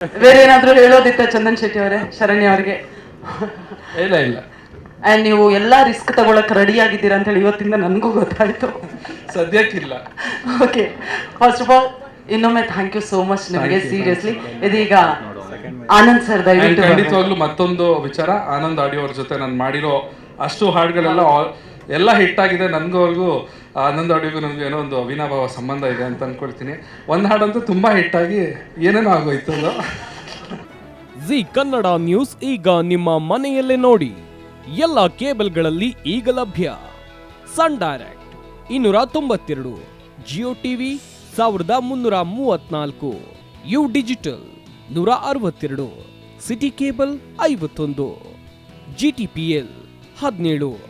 ಬೇರೆ ಏನಾದ್ರೂ ಹೇಳೋದಿತ್ತ ಚಂದನ್ ಶೆಟ್ಟಿ ಅವರೇ ಶರಣ್ಯ ಅವರಿಗೆ. ಇಲ್ಲ ಇಲ್ಲ. ಅಂಡ್ ನೀವು ಎಲ್ಲಾ ರಿಸ್ಕ್ ತಗೊಳಕ್ ರೆಡಿ ಆಗಿದ್ದೀರಾ ಅಂತ ಹೇಳಿ ಇವತ್ತಿಂದ ನನಗೂ ಗೊತ್ತಾಯ್ತು. ಸದ್ಯಕ್ಕಿಲ್ಲ. ಓಕೆ ಫಸ್ಟ್ ಆಫ್ ಆಲ್ ಇನ್ನೊಮ್ಮೆ ಥ್ಯಾಂಕ್ ಯು ಸೋ ಮಚ್ ನಿಮಗೆ ಸೀರಿಯಸ್ಲಿ ಇದೀಗ ಆನಂದ್ ಸರ್ ದಯವಿಟ್ಟು ಖಂಡಿತವಾಗ್ಲೂ ಮತ್ತೊಂದು ವಿಚಾರ ಆನಂದ್ ಆಡಿಯೋ ಅವ್ರ ಜೊತೆ ನಾನು ಮಾಡಿರೋ ಅಷ್ಟು ಹಾಡುಗಳೆಲ್ಲ ಎಲ್ಲ ಹಿಟ್ ಆಗಿದೆ ನನಗೂ ಅವ್ರಿಗೂ ಆನಂದ್ ಆಡಿಯೋಗೂ ನನಗೂ ಏನೋ ಒಂದು ಅವಿನಾಭಾವ ಸಂಬಂಧ ಇದೆ ಅಂತ ಅನ್ಕೊಳ್ತೀನಿ. ಒಂದು ಹಾಡಂತೂ ತುಂಬಾ ಹಿಟ್ ಆಗಿ ಏನೇನೋ ಆಗೋಯ್ತು ಅದು. ಜಿ ಕನ್ನಡ ನ್ಯೂಸ್ ಈಗ ನಿಮ್ಮ ಮನೆಯಲ್ಲೇ ನೋಡಿ. ಎಲ್ಲ ಕೇಬಲ್ಗಳಲ್ಲಿ ಈಗ ಲಭ್ಯ. ಸನ್ ಡೈರೆಕ್ಟ್ ಇನ್ನೂರ ತೊಂಬತ್ತೆರಡು, ಜಿಯೋ ಟಿವಿ ಸಾವಿರದ ಮುನ್ನೂರ ಮೂವತ್ನಾಲ್ಕು, ಯು ಡಿಜಿಟಲ್ ನೂರ ಅರವತ್ತೆರಡು, ಸಿಟಿ ಕೇಬಲ್ ಐವತ್ತೊಂದು, ಜಿ ಟಿ ಪಿ ಎಲ್ ಹದಿನೇಳು.